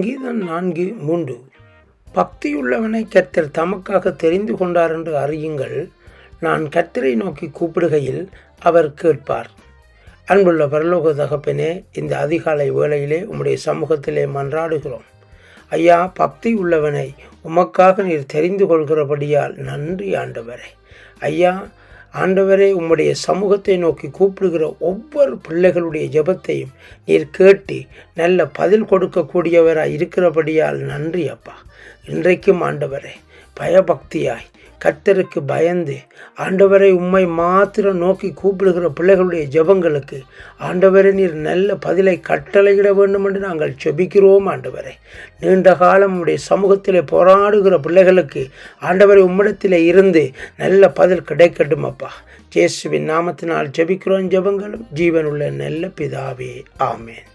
கீதம் நான்கு மூன்று. பக்தியுள்ளவனை கர்த்தர் தமக்காக தெரிந்து கொண்டார் என்று அறியுங்கள். நான் கர்த்தரை நோக்கி கூப்பிடுகையில் அவர் கேட்பார். அன்புள்ள பரலோக தகப்பனே இந்த அதிகாலை வேளையிலே உம்முடைய சமூகத்திலே மன்றாடுகிறோம். ஐயா பக்தி உள்ளவனை உமக்காக நீர் தெரிந்து கொள்கிறபடியால் நன்றி ஆண்டவரே. ஐயா ஆண்டவரே உம்முடைய சமூகத்தை நோக்கி கூப்பிடுகிற ஒவ்வொரு பிள்ளைகளுடைய ஜெபத்தையும் நீர் கேட்டு நல்ல பதில் கொடுக்கக்கூடியவராக இருக்கிறபடியால் நன்றி அப்பா. இன்றைக்கும் ஆண்டவரே பயபக்தியாய் கர்த்தருக்கு பயந்து ஆண்டவரை உம்மை மாத்திரம் நோக்கி கூப்பிடுகிற பிள்ளைகளுடைய ஜெபங்களுக்கு ஆண்டவரை நீர் நல்ல பதிலை கட்டளையிட வேண்டும் என்று நாங்கள் செபிக்கிறோம் ஆண்டவரை. நீண்ட காலம் உடைய சமூகத்திலே போராடுகிற பிள்ளைகளுக்கு ஆண்டவரை உம்மிடத்தில் இருந்து நல்ல பதில் கிடைக்கட்டும் அப்பா. ஜேசுவின் நாமத்தினால் ஜெபிக்கிறோம் ஜெபங்களும். ஜீவனுள்ள நல்ல பிதாவே ஆமேன்.